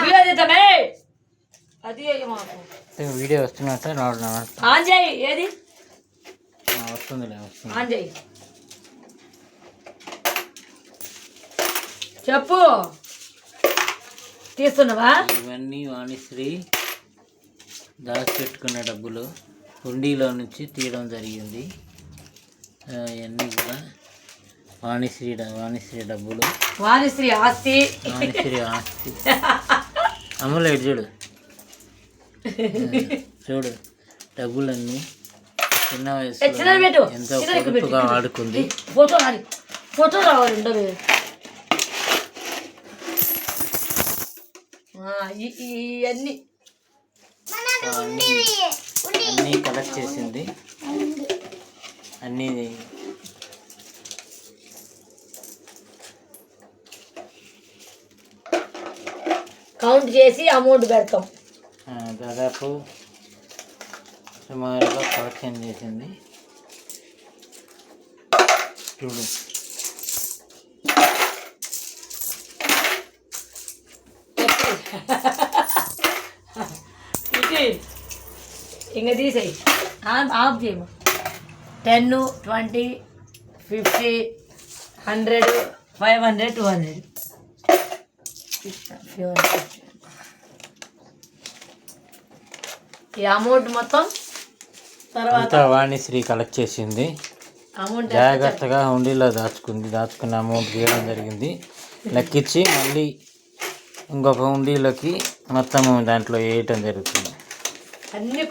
Video చేద్దామే అది అయ్యో మాకు? వీడియో వస్తున్నట్టు నోట్ ఆన్ చేయి ఏది? వస్తుందిలే వస్తుంది. ఆన్ చేయి. చెప్పు. తీస్తున్నావా? ఇవన్నీ వాణిశ్రీ దాచిపెట్టుకున్న డబ్బులు హుండీలో నుంచి తీయడం జరిగింది. ఇవన్నీ కూడా వాణిశ్రీ వాణిశ్రీ డబ్బులు. వాణిశ్రీ ఆస్తి. వాణిశ్రీ ఆస్తి. అమ్ములు ఇటు చూడు. చూడు డబ్బులన్నీ చిన్న. వయసులో ఎంతో పొదుపుగా. వాడుకుంది. ఫోటో ఫోటో రావాలి ఉండదు ఇవన్నీ అన్నీ. కలెక్ట్ చేసింది. అన్నీ కౌంట్ చేసి అమౌంట్ పెడతాం. ఆ, దాదాపు సుమారుగా కలెక్షన్ చేసింది. చూడు. ఇంకా తీసేయి. ఆఫ్ ఆఫ్ చేయము. Ten twenty fifty hundred five hundred two hundred. ఈ అమౌంట్ మొత్తం తర్వాత వాణిశ్రీ కలెక్ట్ చేసింది. అమౌంట్ జాగ్రత్తగా హుండీలో దాచుకుంది. దాచుకున్న అమౌంట్ గీయడం జరిగింది. లెక్కించి మళ్ళీ ఇంకొక హుండీలోకి మొత్తం దాంట్లో వేయటం జరుగుతుంది. అన్ని